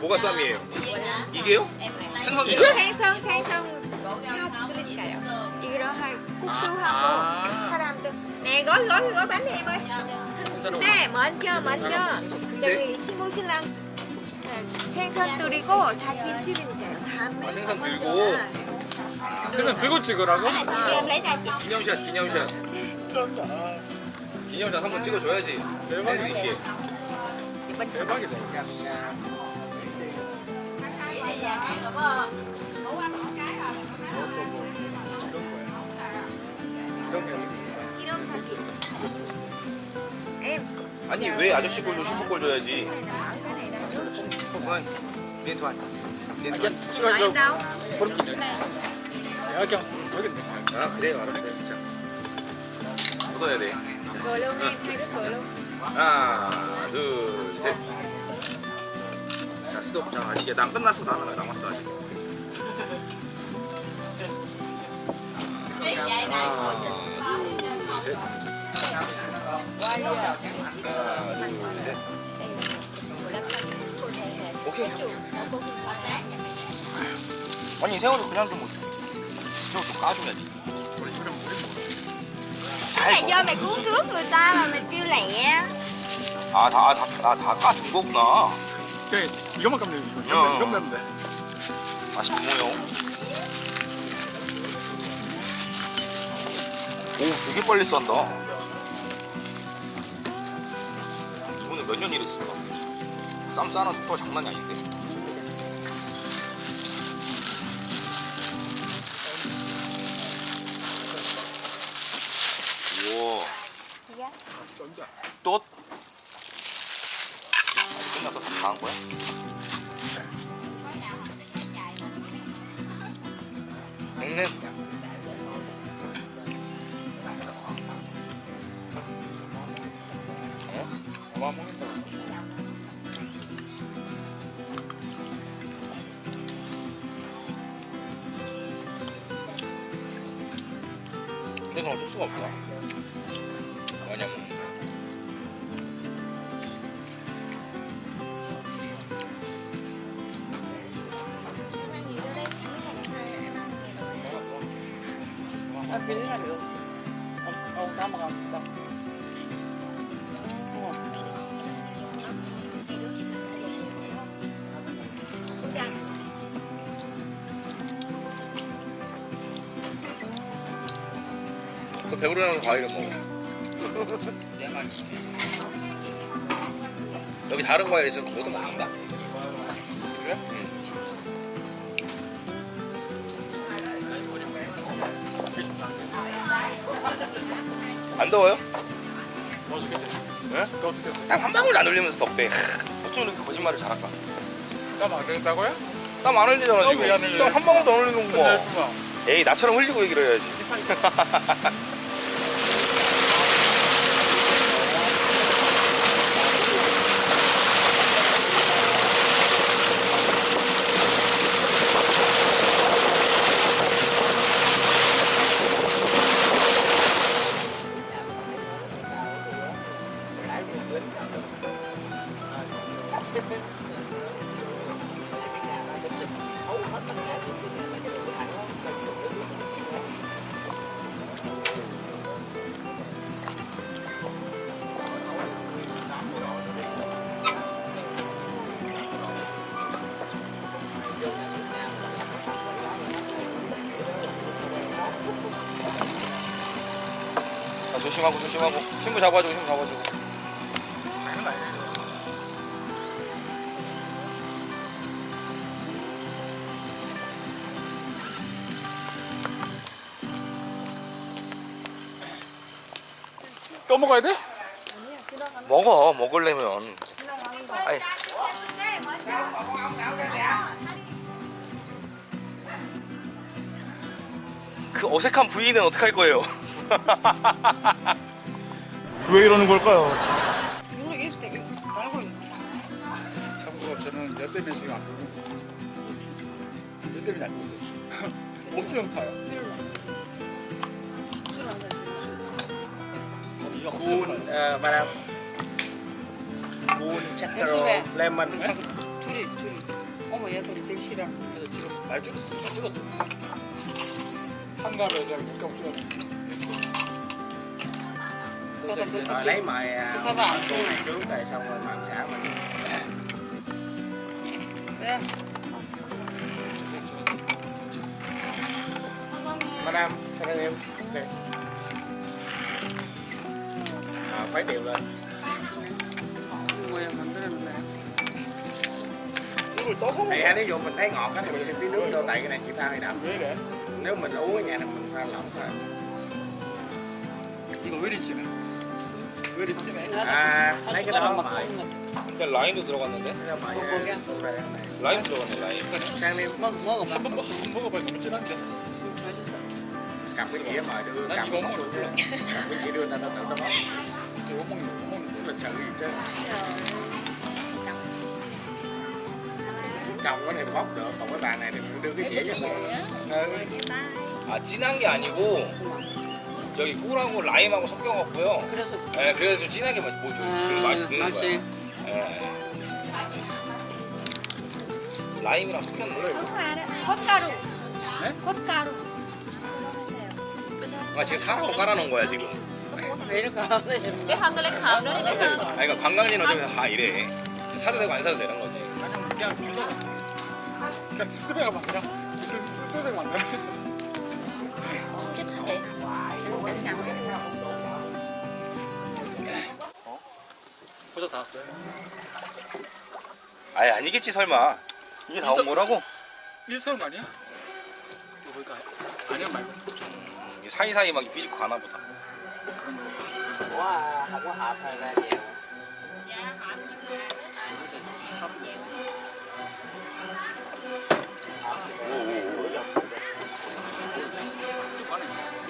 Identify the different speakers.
Speaker 1: 뭐가 쌈이에요? 이게요? 생선
Speaker 2: 이거? 생선 생선 사드릴까요? 이거 할 국수하고
Speaker 1: 아.
Speaker 2: 사람들 네 gói gói gói bánh em ơi 네 먼저 먼저 저기 신부 신랑 네, 생선 드리고 사진 찍으니까요 다음에
Speaker 1: 아, 생선 들고.
Speaker 3: 생선 들고 찍으라고?
Speaker 2: chị
Speaker 1: 기념샷 기념샷 기념샷 한번 찍어줘야지 센스 있게
Speaker 3: 대박이다.
Speaker 1: 아니 왜 아저씨 꼴도 신부 꼴 줘야지?
Speaker 3: 아, 그냥
Speaker 2: nói
Speaker 3: 찍으려고
Speaker 2: đâu
Speaker 3: 그렇게 내가 그냥 여기 있네.
Speaker 1: 아 그래요 알았어요. 자 웃어야 돼. 하나 둘셋 자 스톱 자 아직 난 끝났어 나는 남았어 아직 하나 둘셋 하나 둘셋 오케이 아니 새우를 그냥 좀 어떡해 새우 좀 까줘야지
Speaker 3: 우리 촬영 우리 뭐.
Speaker 2: cái này do mày cứu trước người ta mà mày kêu lẹ
Speaker 1: 아다다다 까준 거구나
Speaker 3: 그래 이것만 까면 돼. 이거
Speaker 1: 어.
Speaker 3: 이것만 까면 돼.
Speaker 1: 맛있고요. 오, 되게 빨리 싼다. 이분은 몇 년 일했을까? 쌈 싸는 속도가 장난이 아닌데. 우와. 또? 다 한 거야?
Speaker 3: 먹는다.
Speaker 1: 근데 그건 어쩔 수가 없다.
Speaker 4: Ông ta mà không đọc
Speaker 1: 그 배부르다는 과일은 먹어. 여기 다른 과일 있으면 그것도 먹는다.
Speaker 3: 그래?
Speaker 1: 안 더워요?
Speaker 3: 더 죽겠어.
Speaker 1: 네?
Speaker 3: 더 죽겠어.
Speaker 1: 땀한 방울 안 흘리면서 덥대. 어쩜 이렇게 거짓말을 잘할까?
Speaker 3: 땀안 되겠다고요?
Speaker 1: 땀 안 흘리잖아
Speaker 3: 땀왜안
Speaker 1: 지금.
Speaker 3: 흘려요?
Speaker 1: 땀 한 방울도 안 흘리는 거
Speaker 3: 근데
Speaker 1: 봐. 에이 나처럼 흘리고 얘기를 해야지. 조심하고 조심하고. 신부 잡아주고 신부 잡아주고.
Speaker 3: 또 먹어야 돼?
Speaker 1: 먹어 먹으려면. 아니. 그 어색한 부위는 어떡할 거예요?
Speaker 3: 왜 이러는 걸까요?
Speaker 4: 있는
Speaker 3: 참고로 저는 여 때문에 지금 안여 때문에 안 타요.
Speaker 5: Cool, uh, madam. Cool,
Speaker 4: Yes,
Speaker 5: chakro,
Speaker 4: sir.
Speaker 5: lemon.
Speaker 4: 줄이 줄이. 어머 얘들이 제일 싫어.
Speaker 3: 그래서 지금 많이 줄었어. 줄었어. 한갑에 그냥 육갑 줄었네.
Speaker 4: 그러다 그
Speaker 5: Rồi lấy mời à,
Speaker 4: Các bạn.
Speaker 5: cô này chú về xong rồi mời xã mình
Speaker 4: 네.
Speaker 5: Madam, sao em Đây. À, phải đều lên
Speaker 4: 뭐야 만들었네.
Speaker 1: 이걸 떠서
Speaker 5: Thì ha, ví dụ mình thấy ngọt á thì mình tí nước vô tại cái này chỉ pha hay đậm
Speaker 3: 왜 이래?
Speaker 5: Nếu mình uống ở nhà thì mình pha lỏng thôi
Speaker 3: 이거 왜 이리
Speaker 4: 거.
Speaker 1: 근데 라임도 들어갔는데? 라임 들어갔네 라임
Speaker 4: 먹어봐.
Speaker 3: 한번 먹- 한번 먹어봐 너무 진한데.
Speaker 4: 맛있어.
Speaker 5: cầm cái dĩa mời đưa
Speaker 3: Nói
Speaker 5: cầm
Speaker 3: gì
Speaker 5: cái
Speaker 3: cũng
Speaker 5: món
Speaker 3: không
Speaker 5: đưa
Speaker 3: được.
Speaker 5: cầm cái dĩa đưa ta ta tự ta bóc
Speaker 3: 이거 먹는 거 먹는 거.
Speaker 5: lịch sự gì chứ chồng cái này bóc được còn cái bà này thì đưa cái dĩa cho mình ừ.
Speaker 1: 아 진한 게 아니고 저기 꿀하고 라임하고 섞여갖고요
Speaker 4: 그래서
Speaker 1: 예, 그래서 좀 진하게 맛, 뭐, 좀, 지금 맛이 드는
Speaker 4: 맛이.
Speaker 1: 거야 예. 라임이랑 섞였네
Speaker 2: cốt
Speaker 3: 네?
Speaker 2: caro
Speaker 1: 아, 지금 사라고 깔아놓은 거야 지금
Speaker 4: 왜 이렇게 안 되시는 거야?
Speaker 2: hợp nữa đi
Speaker 1: 아 그러니까 관광지는 어차피 다 이래 사도 되고 안 사도 되는 거지
Speaker 3: 그냥 주잖아. 그냥 스스로가 만들어. 스스로가 만들어. 벌써 닫았어요.
Speaker 1: 아예 아니겠지 설마. 이게 다온 있어- 거라고?
Speaker 3: 일설 아니야? 이거 보니까 아니야 말고
Speaker 1: 음, 이 사이사이 막 비집고 가나 보다.
Speaker 5: 와 하고 哇，好不好？快来点！ 그래서 사분이에요. 오오오. 쭉 가네.